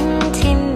นทิน